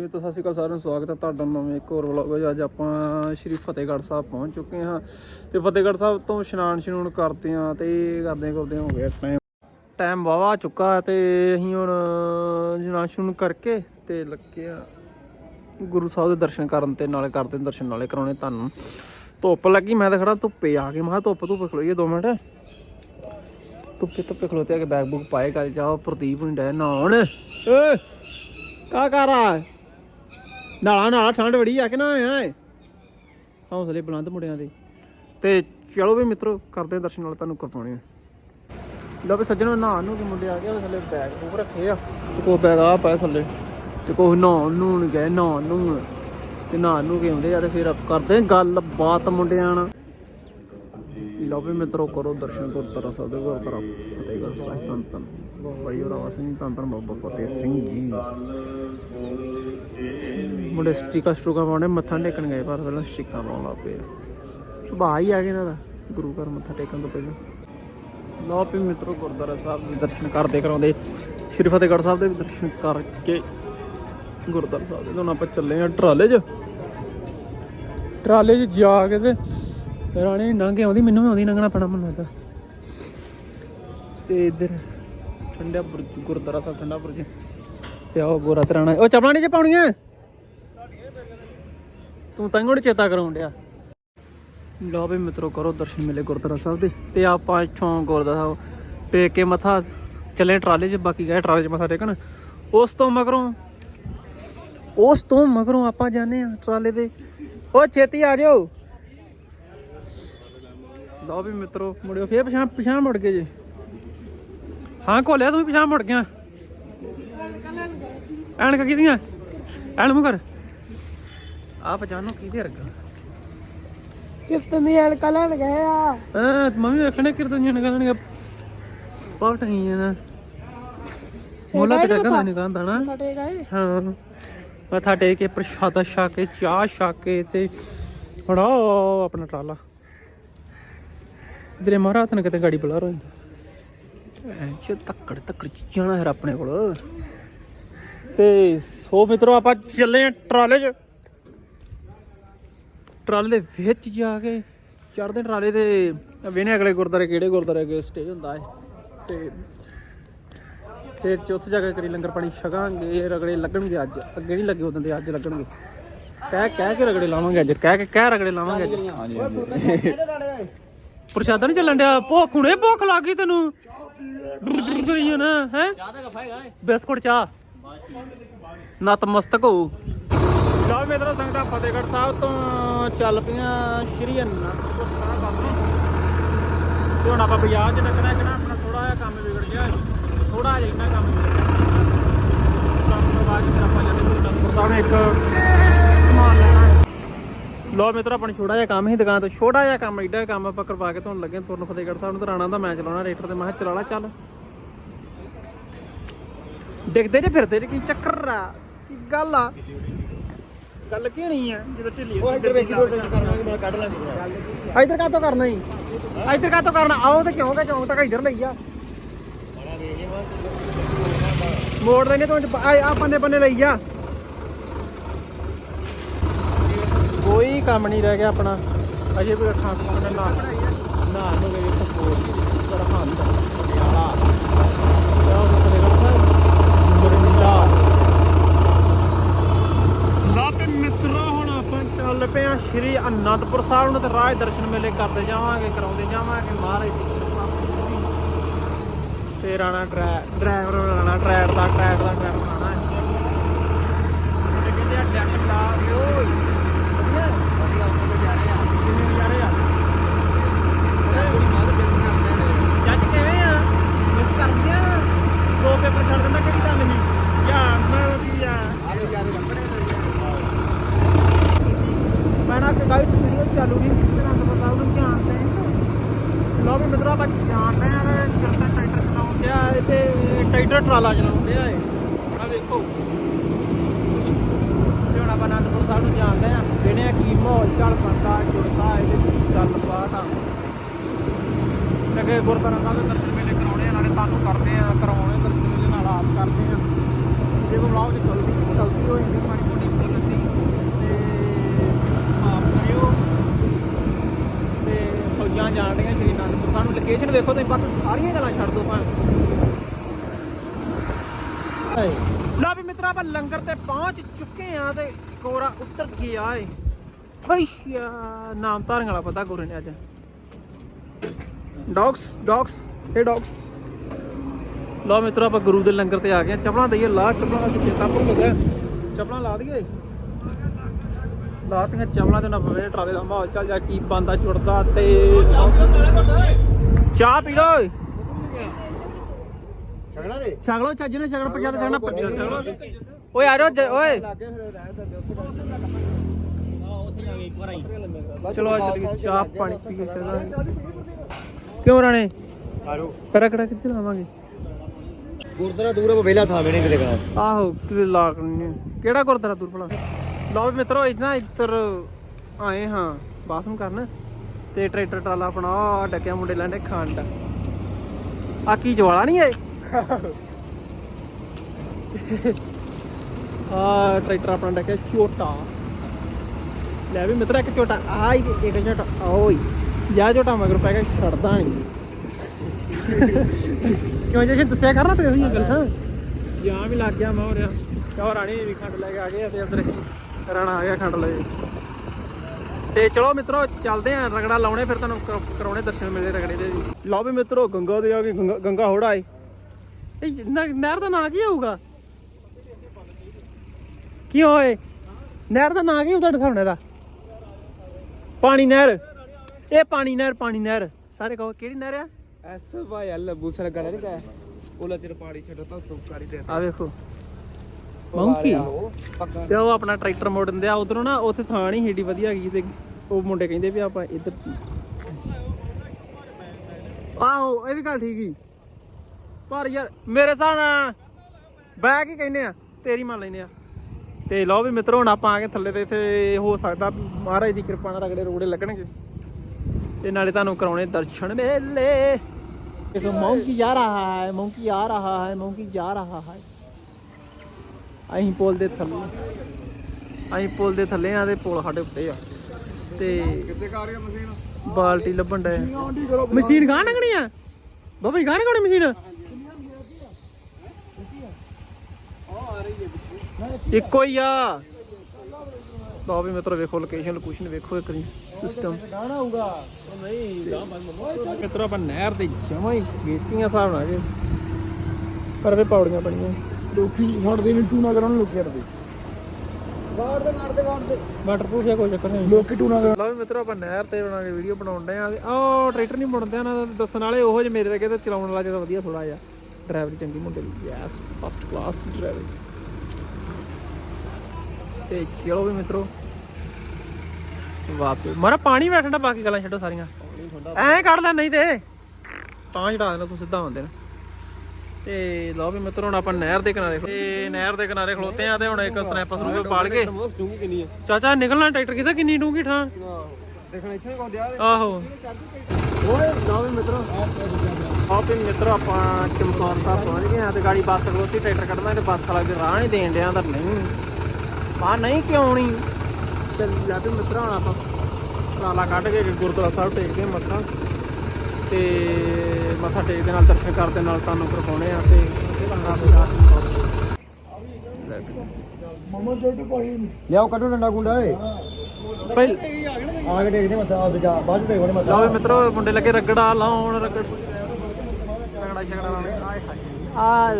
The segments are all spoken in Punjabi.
ਜੀ, ਤਾਂ ਸਤਿ ਸ਼੍ਰੀ ਅਕਾਲ ਸਾਰਿਆਂ ਨੂੰ, ਸਵਾਗਤ ਹੈ ਤੁਹਾਡਾ ਨਵੇਂ ਇੱਕ ਹੋਰ ਵਲੌਗ ਵਿੱਚ। ਅੱਜ ਆਪਾਂ ਸ਼੍ਰੀ ਫਤਿਹਗੜ੍ਹ ਸਾਹਿਬ ਪਹੁੰਚ ਚੁੱਕੇ ਹਾਂ। ਤੇ ਫਤਿਹਗੜ੍ਹ ਸਾਹਿਬ ਤੋਂ ਇਸ਼ਨਾਨ ਸ਼ਨੂਨ ਕਰਦੇ ਹਾਂ ਤੇ ਕਰਦੇ ਕਰਦੇ ਹੋ ਗਿਆ ਟਾਈਮ ਟਾਈਮ ਵਾਵਾ ਚੁੱਕਾ ਹੈ ਤੇ ਅਸੀਂ ਹੁਣ ਇਸ਼ਨਾਨ ਸ਼ਨੂਨ ਕਰਕੇ ਤੇ ਲੱਗੇ ਗੁਰੂ ਸਾਹਿਬ ਦੇ ਦਰਸ਼ਨ ਕਰਨ ਤੇ, ਨਾਲੇ ਕਰਦੇ ਦਰਸ਼ਨ, ਨਾਲੇ ਕਰਾਉਣੇ ਤੁਹਾਨੂੰ। ਧੁੱਪ ਲੱਗੀ, ਮੈਂ ਤਾਂ ਖੜਾ ਧੁੱਪੇ ਆ ਕੇ, ਮੈਂ ਕਿਹਾ ਧੁੱਪ ਧੁੱਪ ਖਲੋਈਏ 2 ਮਿੰਟ। ਧੁੱਪੇ ਧੁੱਪੇ ਖਲੋਤੇ ਆ ਕੇ ਬੈਗ ਬੁੱਕ ਪਾਏ, ਗੱਲ ਜਾਓ ਪ੍ਰਦੀਪ ਨੂੰ ਡੈ ਨਹਾਉਣ। ਓਏ ਕਾ ਕਰ ਆ ਨਾਲਾ ਨਾਲਾ ਠੰਡ ਬੜੀ ਆ ਕਿ ਨਾ ਆਇਆ ਏ? ਹੌਸਲੇ ਬੁਲੰਦ ਮੁੰਡਿਆਂ ਦੇ। ਤੇ ਚਲੋ ਵੀ ਮਿੱਤਰੋ, ਕਰਦੇ ਹਾਂ ਦਰਸ਼ਨ ਨਾਲ ਤੁਹਾਨੂੰ ਕਰਵਾਉਣੇ ਆ। ਲੋ ਵੀ ਸੱਜਣੋ, ਨਹਾਉਣ ਨੂੰ ਕਿ ਮੁੰਡੇ ਆ ਗਏ ਥੱਲੇ ਬੈਗ ਬੂਗ ਰੱਖੇ ਆ। ਤੇ ਕੋਈ ਬੈਗ ਆ ਪਾਇਆ ਥੱਲੇ। ਤੇ ਕੋਈ ਨਹਾਉਣ ਨੂੰ ਗਏ, ਨਹਾਉਣ ਨੂੰ ਤੇ ਨਹਾਉਣ ਨੂੰ ਕੇ ਆਉਂਦੇ ਆ ਤੇ ਫਿਰ ਆਪਾਂ ਕਰਦੇ ਹਾਂ ਗੱਲ, ਬਾਤ ਮੁੰਡਿਆਂ ਨਾਲ। ਲਓ ਵੀ ਮਿੱਤਰੋ, ਕਰੋ ਦਰਸ਼ਨ ਗੁਰਦੁਆਰਾ ਸਾਹਿਬ ਦੇ ਗੁਰਦੁਆਰਾ, ਫਤਿਹਗੜ੍ਹ ਸਾਹਿਬ, ਧੰਨ ਧੰਨ। ਭਾਈ ਹੋਰਾ ਸਿੰਘ ਧੰਨ ਧੰਨ ਬਾਬਾ ਫਤਿਹ ਸਿੰਘ ਜੀ। ਮੁੰਡੇ ਸਟਿਕਾ ਸਟੂਕਾ ਪਾਉਣੇ ਮੱਥਾ ਟੇਕਣ ਗਏ, ਪਰ ਪਹਿਲਾਂ ਸਟਿਕਾਂ ਪਾਉਣ ਲੱਗ ਪਏ। ਸੁਭਾਅ ਹੀ ਆ ਗਿਆ ਇਹਨਾਂ ਦਾ, ਗੁਰੂ ਘਰ ਮੱਥਾ ਟੇਕਣ ਤੋਂ ਪਹਿਲਾਂ। ਲਓ ਵੀ ਮਿੱਤਰੋ, ਗੁਰਦੁਆਰਾ ਸਾਹਿਬ ਦੇ ਦਰਸ਼ਨ ਕਰਦੇ ਕਰਾਉਂਦੇ। ਸ਼੍ਰੀ ਫਤਿਹਗੜ੍ਹ ਸਾਹਿਬ ਦੇ ਵੀ ਦਰਸ਼ਨ ਕਰਕੇ ਗੁਰਦੁਆਰਾ ਸਾਹਿਬ ਦੇ ਹੁਣ ਆਪਾਂ ਚੱਲੇ ਆ ਟਰਾਲੇ 'ਚ। ਟਰਾਲੇ 'ਚ ਜਾ ਕੇ ਤੇ ਰਾਣੇ ਲੰਘ ਆਉਂਦੀ, ਮੈਨੂੰ ਵੀ ਆਉਂਦੀ ਲੰਘਣਾ ਪੈਣਾ ਮੈਨੂੰ ਲੱਗਦਾ। ਤੇ ਇੱਧਰ ਠੰਡਾ ਬੁਰਜ ਗੁਰਦੁਆਰਾ ਸਾਹਿਬ ਠੰਡਾ ਬੁਰਜ। ਤੇ ਆਓ ਗੋਰਾ ਤਰਾਣਾ। ਉਹ ਚਪਲਾਂ ਨਹੀਂ ਜੇ ਪਾਉਣੀਆਂ? ਤੂੰ ਤਾਂ ਹੀ ਚੇਤਾ ਕਰਾਉਣ ਡਿਆ। ਲਓ ਵੀ ਮਿੱਤਰੋ, ਕਰੋ ਦਰਸ਼ਨ ਮਿਲੇ ਗੁਰਦੁਆਰਾ ਸਾਹਿਬ ਦੇ। ਤੇ ਆਪਾਂ ਇੱਥੋਂ ਗੁਰਦੁਆਰਾ ਸਾਹਿਬ ਟੇਕ ਕੇ ਮੱਥਾ ਚੱਲੇ ਟਰਾਲੇ 'ਚ, ਬਾਕੀ ਗਏ ਟਰਾਲੇ 'ਚ ਮੱਥਾ ਟੇਕਣ। ਉਸ ਤੋਂ ਮਗਰੋਂ, ਉਸ ਤੋਂ ਮਗਰੋਂ ਆਪਾਂ ਜਾਂਦੇ ਆ ਟਰਾਲੇ ਦੇ ਉਹ ਛੇਤੀ ਆ ਜਾਓ। ਲਓ ਵੀ ਮਿੱਤਰੋ, ਮੁੜਿਓ ਫੇਰ ਪਛਾਣ ਪਛਾਣ ਮੁੜ ਗਏ ਜੇ। ਹਾਂ ਕੋਲਿਆ ਤੂੰ ਵੀ ਪਛਾਣ ਮੁੜ ਗਿਆ। ਐਨਕ ਕਿਹਦੀਆਂ? ਐਨ ਮੂੰਹ ਕਰ। ਆ ਪਛਾਣੋ ਕਿਹਦੇ ਵਰਗਾ। ਕਿਤਨ ਦੀ ਐਨਕਾਂ ਲੈਣ ਗਏ ਆ। ਹਾਂ ਮੰਮੀ ਵੇਖਣੇ ਕਿਰਤਨ ਜਣ ਕਹਿੰਦੇ ਪਾਟ ਹੀ ਨਾ। ਮੋਲਾ ਤੇ ਕਹਿੰਦਾ ਨਹੀਂ ਕਹਿੰਦਾ ਨਾ। ਹਾਂ। ਮੱਥਾ ਟੇਕ ਕੇ ਪ੍ਰਸ਼ਾਦਾ ਛਕ ਕੇ ਚਾਹ ਛਕ ਕੇ ਤੇ ਉਹ ਆਪਣਾ ਟਰਾਲਾ। ਇਧਰੇ ਮਹਾਰਾਜ ਨੇ ਕਿਤੇ ਗਾੜੀ ਬੁਲਾ ਰੋਂਦਾ ਐ ਤੱਕੜ ਫਿਰ ਆਪਣੇ ਕੋਲ। ਤੇ ਸੋ ਮਿੱਤਰੋ ਆਪਾਂ ਚੱਲੇ ਆ ਟਰਾਲੇ 'ਚ। ਟਰਾਲੇ ਦੇ ਵਿੱਚ ਜਾ ਕੇ ਚੜਦੇ ਟਰਾਲੇ ਤੇ। ਵੇਨੇ ਅਗਲੇ ਗੁਰਦਾਰੇ ਕਿਹੜੇ ਗੁਰਦਾਰੇ ਅੱਗੇ ਸਟੇ ਹੁੰਦਾ ਹੈ ਤੇ ਫਿਰ ਚੌਥੇ ਜਾ ਕੇ ਕਰੀ ਲੰਗਰ ਪਾਣੀ ਛਕਾਂਗੇ ਰਗੜੇ ਲੱਗਣਗੇ ਅੱਜ। ਅੱਗੇ ਨਹੀਂ ਲੱਗੇ ਉਦੋਂ ਦੇ ਅੱਜ ਲੱਗਣਗੇ। ਕਹਿ ਕਹਿ ਕੇ ਰਗੜੇ ਲਾਵਾਂਗੇ ਅੱਜ ਕਹਿ ਕੇ ਕਹਿ ਰਗੜੇ ਲਾਵਾਂਗੇ ਅੱਜ। ਹਾਂਜੀ ਪ੍ਰਸ਼ਾਦਾ ਨਹੀਂ ਚੱਲਣ ਡਿਆ? ਭੁੱਖ ਹੁਣੇ ਭੁੱਖ ਲੱਗ ਤੈਨੂੰ। ਹੈ? ਚਾਹ ਦਾ ਕਫਾਏਗਾ ਬਿਸਕੁਟ ਚਾਹ। ਨਤਮਸਤਕ ਹੋ ਲਓ ਮੇਰਾ ਸੰਗਤਾਂ ਫਤਿਹਗੜ੍ਹ ਸਾਹਿਬ ਤੋਂ ਚੱਲ ਪਈਆਂ ਸ਼੍ਰੀ ਅਨੰਦਪੁਰ ਸਾਹਿਬ ਨੂੰ ਤੇ ਹੁਣ ਆਪਾਂ ਬਾਜ਼ਾਰ 'ਚ ਲੱਗਣਾ ਕਿ ਨਾ ਆਪਣਾ ਥੋੜਾ ਜਿਹਾ ਕੰਮ ਵਿਗੜ ਗਿਆ ਥੋੜਾ ਜਿਹਾ ਇੰਨਾ ਕੰਮ ਵਿਗੜ ਗਿਆ। ਕੰਮ ਤੋਂ ਬਾਅਦ ਫਿਰ ਆਪਾਂ ਜਾਂਦੇ ਅਨੰਦਪੁਰ ਸਾਹਿਬ ਇੱਕ ਸਮਾਨ ਲੈਣਾ। ਲੋ ਮਿੱਤਰ ਆਪਣਾ ਛੋਟਾ ਜਿਹਾ ਕੰਮ ਹੀ ਦੁਕਾਨ ਤੋਂ। ਛੋਟਾ ਜਿਹਾ ਕੰਮ ਐਡਾ ਕੰਮ ਆਪਾਂ ਕਰਵਾ ਕੇ ਤੁਹਾਨੂੰ ਲੱਗੇ ਤੁਰਨ ਫਤਿਹਗੜ੍ਹ ਸਾਹਿਬ ਨੂੰ ਤੇ ਰਾਣਾ ਦਾ ਮੈਂ ਚਲਾਉਣਾ ਰੇਟਰ ਤੇ ਮੈਂ ਕਿਹਾ ਚਲਾ ਡਿੱਗਦੇ ਜੇ ਫਿਰਦੇ ਜੇ ਕੀ ਚੱਕਰ ਆ? ਕੀ ਗੱਲ ਆ? ਗੱਲ ਕੀ ਨਹੀਂ ਆ? ਜਦੋਂ ਢਿੱਲੀ ਉਹ ਇੱਧਰ ਵੇਖੀ ਰੋਡ ਕਰਨਾ ਮੈਂ ਕੱਢ ਲਾਂਗੇ ਇੱਧਰ ਕਾਤੋਂ ਕਰਨਾ ਹੀ? ਇੱਧਰ ਕਾਤੋਂ ਕਰਨਾ? ਆਓ ਤੇ ਕਿਉਂ ਕਿ ਚੌਂਕ ਤੱਕ ਇੱਧਰ ਲਈ ਆ। ਮੋੜ ਦੇ ਨੇ ਤੂੰ ਆ ਬੰਦੇ ਬੰਦੇ ਲਈ ਆ। ਕੋਈ ਕੰਮ ਨਹੀਂ ਰਹਿ ਗਿਆ ਆਪਣਾ ਅਜੇ ਵੀ ਅੱਖਾਂ ਤੋਂ ਨਾ ਨਾ ਨੂੰ ਗਏ ਸਪੋਰਟ ਸਰਹਾਨ ਪਟਿਆਲਾ ਜਾਓ ਤੇ ਦੇਖੋ ਲਾਪੇ ਮਿੱਤਰੋ ਹੁਣ ਆਪਾਂ ਚੱਲ ਪਏ ਆ ਸ਼੍ਰੀ ਅਨੰਦਪੁਰ ਸਾਹਿਬ ਨੂੰ ਤੇ ਰਾਜ ਦਰਸ਼ਨ ਮੇਲੇ ਕਰਦੇ ਜਾਵਾਂਗੇ ਕਰਾਉਂਦੇ ਜਾਵਾਂਗੇ ਮਹਾਰਾਜ ਦੀ ਕਿਰਪਾ ਤੇ ਰਾਣਾ ਡਰਾਈਵਰ ਰਾਣਾ ਟਰੈਕ ਦਾ ਟਰੈਕ ਦਾ ਟਰੈਕ ਹੈ ਕਹਿੰਦੇ ਆ ਡੈਕ ਲਾ ਦਿਓ ਟਰੈਕਟਰ ਚਲਾਉਂਦੇ ਆ? ਤੇ ਟਰੈਕਟਰ ਟਰਾਲਾ ਚਲਾਉਂਦੇ ਆ ਇਹ। ਆ ਵੇਖੋ। ਆਪਾਂ ਅਨੰਦਪੁਰ ਸਾਹਿਬ ਨੂੰ ਜਾਣਦੇ ਆ। ਵੇਣੇ ਆ ਕੀ ਮਾਹੌਲ ਚੱਲ ਪੰਦਾ ਜੁੜਦਾ ਇਹਦੇ ਵਿੱਚ ਗੱਲਬਾਤ ਆ। ਲੱਗੇ ਗੁਰਦੁਆਰਾ ਸਾਹਿਬ ਦੇ ਦਰਸ਼ਨ ਮੇਲੇ ਕਰਾਉਣੇ ਆ, ਨਾਲੇ ਤੁਹਾਨੂੰ ਕਰਦੇ ਆ ਕਰਵਾਉਣੇ ਦਰਸ਼ਨ ਮੇਲੇ ਨਾਲ ਆਪ ਕਰਦੇ ਆ। ਜੇ ਕੋਈ ਵਲੌਗ 'ਚ ਗਲਤੀ ਗਲਤੀ ਹੋਈ ਤੇ ਮਾੜੀ ਮੋਟੀ ਬੋਲਣ ਦੀ ਤੇ ਮਾਫ ਕਰਿਓ। ਤੇ ਫੌਜਾਂ ਜਾਣ ਸ਼੍ਰੀ ਅਨੰਦਪੁਰ ਸਾਨੂੰ ਲੋਕੇਸ਼ਨ ਵੇਖੋ ਤੁਸੀਂ ਬਸ ਸਾਰੀਆਂ ਗੱਲਾਂ ਛੱਡ ਦੋ ਭਾਵੇਂ। ਲਾ ਵੀ ਮਿੱਤਰਾ, ਆਪਾਂ ਲੰਗਰ ਤੇ ਪਹੁੰਚ ਚੁੱਕੇ ਆ ਤੇ ਕੋਰਾ ਉੱਤਰ ਗਿਆ ਏ। ਭਈਆ ਨਾਮ ਧਾਰਨ ਵਾਲਾ ਪਤਾ ਗੋਰੇ ਨੇ ਅੱਜ। ਡੌਗਸ ਡੌਗਸ ਇਹ ਡੌਗਸ। ਲਓ ਮਿੱਤਰੋ ਆਪਾਂ ਗੁਰੂ ਦੇ ਲੰਗਰ ਤੇ ਆ ਗਏ ਚਪਲਾਂ ਦਈਏ ਲਾ ਚਪਲਾਂ ਦਾ ਚੇਤਾ ਭੁੱਲ ਗਿਆ। ਚਪਲਾਂ ਲਾ ਦਈਏ। ਲਾਤੀਆਂ ਚਪਲਾਂ ਤੇ ਨਾ ਪਵੇ ਟਰਾਲੇ ਦਾ ਮਾਹੌਲ ਚੱਲ ਜਾ ਕੀ ਬੰਦਾ ਜੁੜਦਾ ਤੇ ਚਾਹ ਪੀ ਲਓ ਛਗਣਾ ਰੇ ਛਗਲੋ ਚੱਜ ਨੇ ਛਗੜ ਤੇ ਛਗਣਾ ਛਗਲੋ ਓਏ ਆ ਜ- ਓਏ। ਚਲੋ ਆ ਚੱਲੀਏ ਚਾਹ ਪਾਣੀ ਪੀ ਕੇ ਚੱਲਾਂਗੇ। ਕਿਉਂ ਰਾਣੇ? ਆਰੋ ਕਰਾ ਕਰਾ ਕਿੱਥੇ ਲਾਵਾਂਗੇ? ਗੁਰਦੁਆਰਾ ਦੂਰ ਆ ਵੇਲਾ ਥਾਂ ਵੇਣੇ ਕਿਤੇ ਆਹੋ ਕਿਤੇ ਲਾ ਕਰਨੀ ਕਿਹੜਾ ਗੁਰਦੁਆਰਾ ਦੂਰ ਭਲਾ? ਲਓ ਮਿੱਤਰੋ ਇਦਾਂ ਇੱਧਰ ਆਏ ਹਾਂ ਬਾਥਰੂਮ ਕਰਨ ਤੇ ਟਰੈਕਟਰ ਟਰਾਲਾ ਆਪਣਾ ਡੱਕਿਆ ਮੁੰਡੇ ਲੈਂਦੇ ਖੰਡ। ਆ ਕੀ ਜਵਾਲਾ ਨਹੀਂ ਏ ਆ ਟਰੈਕਟਰ ਆਪਣਾ ਡੱਕਿਆ ਛੋਟਾ ਲੈ ਵੀ ਮਿੱਤਰਾ ਇੱਕ ਛੋਟਾ ਆ ਇੱਕ ਛੋਟਾ ਓਏ ਜਾ। ਛੋਟਾ ਮਗਰ ਪੈ ਗਿਆ ਛੱਡਦਾ ਨਹੀਂ। ਕਿਉਂ ਜੇ ਦੱਸਿਆ ਕਰਨਾ ਤੇ ਉਹੀ ਗੱਲ। ਜਾਂ ਵੀ ਲੱਗ ਗਿਆ ਮੈਂ ਹੋ ਰਿਹਾ ਕਹੋ ਰਾਣੀ ਵੀ ਖੰਡ ਲੈ ਕੇ ਆ ਗਏ ਤੇ ਉਧਰ ਰਾਣਾ ਆ ਗਿਆ ਖੰਡ ਲੈ ਕੇ। ਤੇ ਚਲੋ ਮਿੱਤਰੋ ਚੱਲਦੇ ਆਂ ਰਗੜਾ ਲਾਉਣੇ ਫਿਰ ਤੁਹਾਨੂੰ ਕਰ- ਕਰਾਉਣੇ ਦਰਸ਼ਨ ਮਿਲੇ ਰਗੜੇ ਦੇ ਵੀ। ਲਓ ਵੀ ਮਿੱਤਰੋ ਗੰਗਾ ਦੇ ਆ ਗਏ ਗੰਗਾ- ਹੋੜਾ ਏ। ਇਹ ਨਹਿਰ ਦਾ ਨਾਂ ਕੀ ਹੋਊਗਾ? ਕੀ ਹੋਏ? ਨਹਿਰ ਦਾ ਨਾਂ ਕੀ ਹੋਊ ਤੁਹਾਡੇ ਸਾਹਮਣੇ ਦਾ? ਪਾਣੀ ਨਹਿਰ। ਇਹ ਪਾਣੀ ਨਹਿਰ ਪਾਣੀ ਨਹਿਰ। ਸਾਰੇ ਕਹੋ ਕਿਹੜੀ ਨਹਿਰ ਆ? ਐਸ ਵਾਈ ਐਲ ਬੂਸਰ ਗੜਾ ਨਹੀਂ ਕਾ ਉਹਲਾ ਤੇਰੇ ਪਾੜੀ ਛੱਡੋ ਤਾਂ ਤੂੰ ਕਰੀ ਦੇ। ਆ ਵੇਖੋ। ਮੰਕੀ ਤੇ ਉਹ ਆਪਣਾ ਟਰੈਕਟਰ ਮੋੜਨ ਦਿਆ ਉਧਰੋਂ ਨਾ ਉੱਥੇ ਥਾਂ ਨਹੀਂ ਏਡੀ ਵਧੀਆ ਹੈਗੀ ਤੇ ਉਹ ਮੁੰਡੇ ਕਹਿੰਦੇ ਵੀ ਆਪਾਂ ਇੱਧਰ ਆਹੋ ਇਹ ਵੀ ਗੱਲ ਠੀਕ ਹੀ। ਪਰ ਯਾਰ ਮੇਰੇ ਹਿਸਾਬ ਨਾਲ ਬੈਗ ਹੀ ਕਹਿੰਦੇ ਆ ਤੇਰੀ ਮੰਨ ਲੈਨੇ ਆ। ਤੇ ਲਓ ਵੀ ਮਿੱਤਰੋ ਹੁਣ ਆਪਾਂ ਆ ਕੇ ਥੱਲੇ ਤੇ ਇੱਥੇ ਹੋ ਸਕਦਾ ਮਹਾਰਾਜ ਦੀ ਕਿਰਪਾ ਨਾਲ ਰਗੜੇ ਰੋੜੇ ਲੱਗਣਗੇ। ਤੇ ਨਾਲੇ ਤੁਹਾਨੂੰ ਕਰਾਉਣੇ ਦਰਸ਼ਨ ਮੇਲੇ ਦੇਖੋ ਮੌਂਕੀ ਜਾ ਰਹਾ ਹੈ ਮੌਂਕੀ ਆ ਰਹਾ ਹੈ ਮੌਂਕੀ ਜਾ ਰਹਾ ਹੈ। ਅਸੀਂ ਪੁਲ ਦੇ ਥੱਲੇ ਅਸੀਂ ਪੁਲ ਦੇ ਥੱਲੇ ਆ ਤੇ ਪੁਲ ਸਾਡੇ ਉੱਤੇ ਆ। ਤੇ ਕਿੱਥੇ ਕਾ ਰਹੀ ਮਸ਼ੀਨ? ਬਾਲਟੀ ਲੱਭਣ ਡਏ ਮਸ਼ੀਨ ਗਾਂ ਲੰਗਣੀ ਆ? ਬਾਬਾ ਜੀ ਗਾਂ ਲੰਗਣੀ ਮਸ਼ੀਨ? ਇੱਕੋ ਹੀ ਆ। ਲਓ ਵੀ ਮਿੱਤਰੋ ਵੇਖੋ ਲੋਕੇਸ਼ਨ ਲੋਕੇਸ਼ਨ ਵੇਖੋ ਇੱਕ ਵਾਰੀ ਸਿਸਟਮ ਗਾਣਾ ਹੋਊਗਾ ਨਹੀਂ ਮਿੱਤਰੋ ਆਪਾਂ ਨਹਿਰ ਤੇ ਜਮਾਂ ਹੀ ਗੇਤੀਆਂ ਹਿਸਾਬ ਨਾਲ ਜੇ। ਪਰ ਵੇ ਪੌੜੀਆਂ ਬਣੀਆਂ। ਲੋਕੀ ਛੱਡਦੇ ਨਹੀਂ ਟੂਨਾ ਕਰਨ ਲੋਕੀ ਛੱਡਦੇ ਗਾੜ ਦੇ ਗਾੜ ਦੇ ਗਾੜ ਦੇ। ਵਾਟਰਪ੍ਰੂਫ ਹੈ ਕੋਈ ਚੱਕਰ ਨਹੀਂ। ਲੋਕੀ ਟੂਨਾ ਕਰਨ ਲਓ ਵੀ ਮਿੱਤਰੋ ਆਪਾਂ ਨਹਿਰ ਤੇ ਬਣਾ ਕੇ ਵੀਡੀਓ ਬਣਾਉਣ ਡਏ ਆ ਤੇ ਆਹ ਟਰੈਕਟਰ ਨਹੀਂ ਮੁੜਦੇ ਉਹਨਾਂ ਦਾ ਦੱਸਣ ਵਾਲੇ ਉਹੋ ਜਿਹੇ ਮੇਰੇ ਤੇ ਚਲਾਉਣ ਵਾਲਾ ਜਿਹੜਾ ਵਧੀਆ ਥੋੜਾ ਜਿਹਾ। ਡਰਾਈਵਰ ਚੰਗੀ ਮੁੰਡੇ ਦੀ। ਯੈਸ ਫਸਟ ਕਲਾਸ ਡਰਾਈਵਰ ਤੇ ਚਲੋ ਵੀ ਮਿੱਤਰੋ। ਵਾਪੇ ਮਾਰਾ ਪਾਣੀ ਬੈਠਣਾ ਬਾਕੀ ਗੱਲਾਂ ਛੱਡੋ ਸਾਰੀਆਂ। ਐਂ ਕੱਢ ਲੈ ਨਹੀਂ ਤੇ ਤਾਂ ਚੜਾ ਦੇਣਾ ਤੂੰ ਸਿੱਧਾ ਹੁੰਦੇ ਨੇ ਤੇ ਲਓ ਵੀ ਮਿੱਤਰੋ ਹੁਣ ਆਪਾਂ ਨਹਿਰ ਦੇ ਕਿਨਾਰੇ ਤੇ ਨਹਿਰ ਦੇ ਕਿਨਾਰੇ ਖਲੋਤੇ ਆ ਤੇ ਹੁਣ ਇੱਕ ਸਨੈਪਰ ਸਰੂਪੇ ਪਾਲ ਕੇ ਚਾਚਾ ਨਿਕਲਣਾ ਟਰੈਕਟਰ ਕਿਤਾ ਕਿੰਨੀ ਡੂੰਗੀ ਠਾਂ ਦੇਖਣ ਇੱਥੇ ਕੋ ਦਿਆ ਆਹੋ। ਓਏ ਲਓ ਵੀ ਮਿੱਤਰੋ। ਵੀ ਆਪਾਂ ਚਮਕੌਰ ਸਾਹਿਬ ਪਹੁੰਚ ਗਏ ਆ ਤੇ ਗਾੜੀ ਬੱਸ ਖਲੋਤੀ ਟਰੈਕਟਰ ਕੱਢਣਾ ਤੇ ਬੱਸ ਵਾਲਾ ਵੀ ਰਾਹ ਨਹੀਂ ਦੇਣ ਡਿਆ ਤਾਂ ਨਹੀਂ। ਆ ਨਹੀਂ ਕਿਉਂ ਨਹੀਂ ਤੇ ਲੱਗ ਮਿੱਤਰੋ ਹੁਣ ਆਪਾਂ ਟਰਾਲਾ ਕੱਢ ਕੇ ਗੁਰਦੁਆਰਾ ਸਾਹਿਬ ਟੇਕਦੇ ਮੱਥਾ ਤੇ ਮੱਥਾ ਟੇਕ ਦੇ ਨਾਲ ਦਰਸ਼ਨ ਕਰਦੇ ਨਾਲ ਤੁਹਾਨੂੰ ਕਰਵਾਉਣੇ ਆ ਤੇ ਮਮਾ ਲਿਆਓ ਕੱਢੋ ਡੰਡਾ ਗੁੰਡਾ ਏ ਪਹਿਲ ਆ ਕੇ ਦੇਖਦੇ ਮੱਥਾ ਆ ਜਾ ਬਾਅਦ ਵਿੱਚ ਦੇਖੋ ਮੱਥਾ। ਲਓ ਮਿੱਤਰੋ ਮੁੰਡੇ ਲੱਗੇ ਰਗੜਾ ਲਾਉਣ ਰਗੜ। ਰਗੜਾ ਛਗੜਾ ਲਾਉਣ। ਆਏ ਹਾਏ। ਆ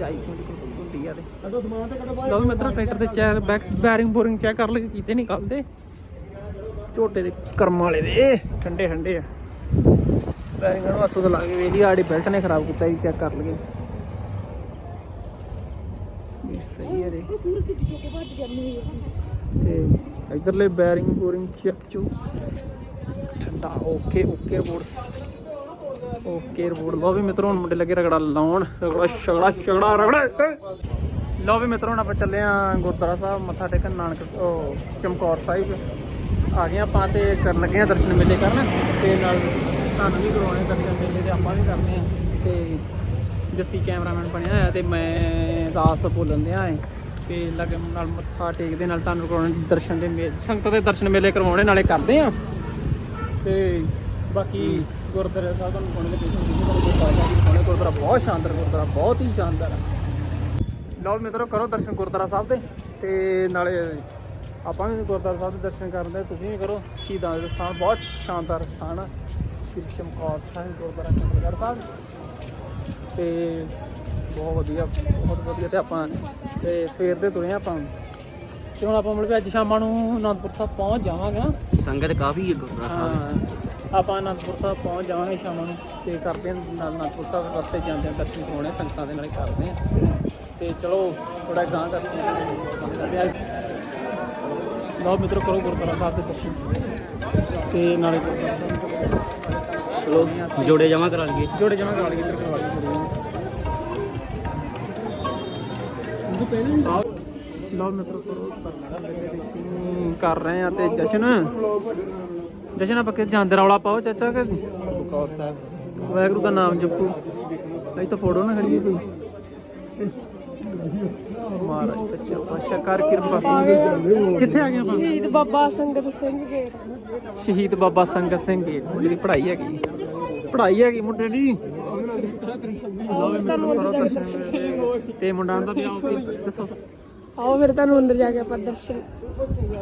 ਚਾਈ ਕੱਢੋ ਲਓ ਵੀ ਮਿੱਤਰੋ ਟਰੈਕਟਰ ਦੇ ਚੈਰ ਬੈਕ ਬੈਰਿੰਗ ਬੋਰਿੰਗ ਚੈੱਕ ਕਰ ਲਏ ਕੀਤੇ ਨਹੀਂ ਕੱਲਦੇ ਝੋਟੇ ਦੇ ਕਰਮ ਵਾਲੇ ਦੇ ਠੰਡੇ ਠੰਡੇ ਆ। ਬੈਰਿੰਗ ਨੂੰ ਹੱਥੋਂ ਲਾ ਕੇ ਵੇਲੀ ਆੜੀ ਬੈਲਟ ਨੇ ਖਰਾਬ ਕੀਤਾ ਜੀ ਚੈੱਕ ਕਰ ਲਈਏ। ਇਹ ਸਹੀ ਹੈ ਰੇ ਤੇ ਇਧਰਲੇ ਬੈਰਿੰਗ ਬੋਰਿੰਗ ਚੈੱਕ ਚੋ। ਠੰਡਾ okay okay boards okay report ਲਓ ਵੀ ਮਿੱਤਰੋ, ਹੁਣ ਮੁੰਡੇ ਲੱਗੇ ਰਗੜਾ ਲਾਉਣ। ਰਗੜਾ ਛਗੜਾ ਛਗੜਾ, ਰਗੜਾ। ਲਓ ਵੀ ਮਿੱਤਰੋ, ਹੁਣ ਆਪਾਂ ਚੱਲੇ ਆ ਗੁਰਦੁਆਰਾ ਸਾਹਿਬ, ਮੱਥਾ ਟੇਕਣ, ਨਾਨਕ ਉਹ ਚਮਕੌਰ ਸਾਹਿਬ। ਆ ਗਏ ਆਪਾਂ ਤੇ ਕਰਨ ਲੱਗੇ ਆ ਦਰਸ਼ਨ ਮੇਲੇ ਕਰਨ। ਤੇ ਨਾਲ ਤੁਹਾਨੂੰ ਵੀ ਕਰਵਾਉਣੇ ਦਰਸ਼ਨ ਮੇਲੇ ਤੇ ਆਪਾਂ ਵੀ ਕਰਦੇ ਆ। ਤੇ ਜੱਸੀ ਕੈਮਰਾਮੈਨ ਬਣਿਆ ਹੋਇਆ ਤੇ ਮੈਂ ਦਾਸ ਬੋਲਣ ਦਿਆਂ ਏ। ਤੇ ਲਗੇ ਨਾਲ ਮੱਥਾ ਟੇਕਦੇ, ਨਾਲ ਤੁਹਾਨੂੰ ਕਰਵਾਉਣੇ ਦਰਸ਼ਨ ਦੇ ਮੇਲੇ ਸੰਗਤ ਦੇ ਦਰਸ਼ਨ ਮੇਲੇ ਕਰਵਾਉਣੇ, ਨਾਲੇ ਕਰਦੇ ਆ। ਤੇ ਬਾਕੀ ਗੁਰਦੁਆਰਾ ਸਾਹਿਬ ਤੁਹਾਨੂੰ ਕੋਣੇ ਦੇ ਸਾਹਿਬ ਕੋਣੇ ਗੁਰਦੁਆਰਾ ਬਹੁਤ ਸ਼ਾਨਦਾਰ ਗੁਰਦੁਆਰਾ ਬਹੁਤ ਹੀ ਸ਼ਾਨਦਾਰ ਲਓ ਮਿੱਤਰੋ ਕਰੋ ਦਰਸ਼ਨ ਗੁਰਦੁਆਰਾ ਸਾਹਿਬ ਦੇ ਤੇ ਨਾਲੇ ਆਪਾਂ ਵੀ ਗੁਰਦੁਆਰਾ ਸਾਹਿਬ ਦੇ ਦਰਸ਼ਨ ਕਰਨ ਦੇ ਤੁਸੀਂ ਵੀ ਕਰੋ। ਸ਼ਹੀਦਾਂ ਦੇ ਸਥਾਨ ਬਹੁਤ ਸ਼ਾਨਦਾਰ ਸਥਾਨ ਆ। ਸ਼੍ਰੀ ਚਮਕੌਰ ਸਾਹਿਬ ਗੁਰਦੁਆਰਾ ਚਮਕੌਰ ਸਾਹਿਬ। ਤੇ ਬਹੁਤ ਵਧੀਆ ਬਹੁਤ ਵਧੀਆ ਤੇ ਆਪਾਂ ਤੇ ਸਵੇਰ ਦੇ ਤੁਰੇ ਆਪਾਂ। ਤੇ ਹੁਣ ਆਪਾਂ ਮਤਲਬ ਅੱਜ ਸ਼ਾਮਾਂ ਨੂੰ ਅਨੰਦਪੁਰ ਸਾਹਿਬ ਪਹੁੰਚ ਜਾਵਾਂਗੇ ਸੰਗਤ ਕਾਫੀ ਹੈ ਗੁਰਦੁਆਰਾ ਹਾਂ। ਆਪਾਂ ਅਨੰਦਪੁਰ ਸਾਹਿਬ ਪਹੁੰਚ ਜਾਵਾਂਗੇ ਸ਼ਾਮਾਂ ਨੂੰ ਤੇ ਕਰਦੇ ਹਾਂ ਨਾਲ ਅਨੰਦਪੁਰ ਸਾਹਿਬ ਰਸਤੇ ਜਾਂਦੇ ਹਾਂ ਦਰਸ਼ਨ ਕਰਾਉਣੇ ਸੰਗਤਾਂ ਦੇ ਨਾਲ ਕਰਦੇ ਹਾਂ। ਤੇ ਚਲੋ ਥੋੜਾ ਗਾਂ ਕਰਦੇ ਹਾਂ। ਲਓ ਮਿੱਤਰੋ ਕਰੋ ਗੁਰਦੁਆਰਾ ਸਾਹਿਬ ਦੇ ਦਰਸ਼ਨ। ਤੇ ਨਾਲੇ ਚਲੋ ਜੋੜੇ ਜਮਾ ਕਰਾ ਲਈਏ। ਜੋੜੇ ਜਮਾ ਕਰਾ ਲਈਏ ਇੱਧਰ ਕਰਵਾ ਲਈਏ। ਆਓ। ਲਓ ਮਿੱਤਰੋ ਕਰੋ ਕਰ ਰਹੇ ਆ ਤੇ ਜਸ਼ਨ। ਜਸ਼ਨ ਆਪਾਂ ਕਿ ਜਾਂਦੇ ਰੌਲਾ ਪਾਓ ਚਾਚਾ ਕਿ ਬਕੌਰ ਸਾਹਿਬ। ਵਾਹਿਗੁਰੂ ਦਾ ਨਾਮ ਜਪੋ। ਅਈ ਤਾਂ ਫੋਟੋ ਨਾ ਖੜੀਏ ਕੋਈ। ਮਹਾਰਾਜ ਸੱਚਾ ਪਾਤਸ਼ਾਹ ਕਰ ਕਿਰਪਾ। ਕਿੱਥੇ ਆ ਗਏ ਆਪਾਂ? ਸ਼ਹੀਦ ਬਾਬਾ ਸੰਗਤ ਸਿੰਘ ਗੇਟ। ਸ਼ਹੀਦ ਬਾਬਾ ਸੰਗਤ ਸਿੰਘ ਗੇਟ। ਮੁੰਡੇ ਦੀ ਪੜ੍ਹਾਈ ਹੈਗੀ। ਪੜ੍ਹਾਈ ਹੈਗੀ ਮੁੰਡੇ ਦੀ। ਤੇ ਮੁੰਡਾ ਦਾ ਵੀ ਆਓ ਕਿ ਦੱਸੋ। ਆਓ ਫਿਰ ਤੁਹਾਨੂੰ ਅੰਦਰ ਜਾ ਕੇ ਆਪਾਂ ਦਰਸ਼ਨ।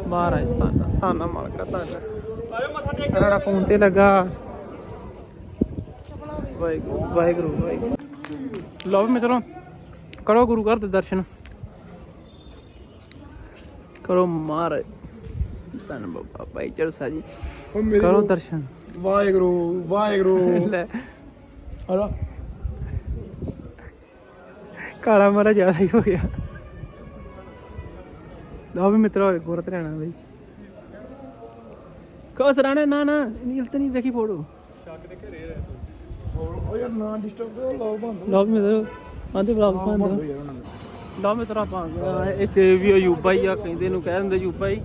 ਮਹਾਰਾਜ ਤਾਨਾ ਤਾਨਾ ਮਾਲਕਾ ਤਾਨਾ ਸਾਡਾ ਫੋਨ ਤੇ ਲੱਗਾ। ਵਾਹਿਗੁਰੂ ਵਾਹਿਗੁਰੂ। ਵਾਹਿਗੁਰੂ ਲਓ ਵੀ ਮਿੱਤਰੋ ਕਰੋ ਗੁਰੂ ਘਰ ਦੇ ਦਰਸ਼ਨ। ਕਰੋ ਮਹਾਰਾਜ। ਧੰਨ ਬਾਬਾ ਭਾਈ ਚਰਸਾ ਜੀ। ਕਰੋ ਦਰਸ਼ਨ। ਵਾਹਿਗੁਰੂ ਵਾਹਿਗੁਰੂ। ਲੈ। ਹਲਾ। ਕਾਲਾ ਮਾਰਾ ਜ਼ਿਆਦਾ ਹੀ ਹੋ ਗਿਆ। ਲਓ ਵੀ ਮਿੱਤਰੋ ਗੁਰਤ ਰਹਿਣਾ ਬਈ। ਕੋਸ ਰਾਣਾ ਨਾ ਨਾ ਨੀਲ ਤੇ ਨਹੀਂ ਵੇਖੀ ਫੋਟੋ। ਉਹ ਯਾਰ ਨਾ ਡਿਸਟਰਬ ਕਰੋ ਲਾਓ ਬੰਦ। ਲਓ ਵੀ ਮਿੱਤਰੋ ਆਂਦੇ ਬਲਾਗ ਬੰਦ ਪਾਉਂਦੇ ਯਾਰ ਉਹਨਾਂ ਦਾ ਲਓ ਮਿੱਤਰੋ ਆਪਾਂ ਇੱਥੇ ਵੀ ਅਯੂਬਾ ਹੀ ਆ ਕਹਿੰਦੇ ਨੂੰ ਕਹਿ ਦਿੰਦੇ ਅਯੂਬਾ ਹੀ।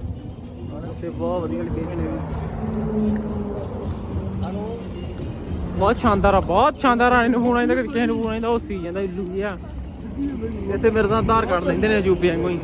ਤੇ ਬਹੁਤ ਵਧੀਆ ਲੋਕੇਸ਼ਨ ਹੈ ਬਹੁਤ ਸ਼ਾਨਦਾਰ ਆ ਬਹੁਤ ਸ਼ਾਨਦਾਰ ਆ ਇਹਨੂੰ ਫੋਨ ਆਇੰਦਾ ਕਿ ਕਿਸੇ ਨੂੰ ਫੋਨ ਆਇੰਦਾ ਉਹ ਸੀ ਜਾਂਦਾ ਇੱਲੂ ਜਿਹਾ ਇੱਥੇ ਮੇਰੇ ਤਾਂ ਆਧਾਰ ਕਾਰਡ ਲੈਂਦੇ ਨੇ ਅਯੂਬੇ ਵਾਂਗੂ ਹੀ।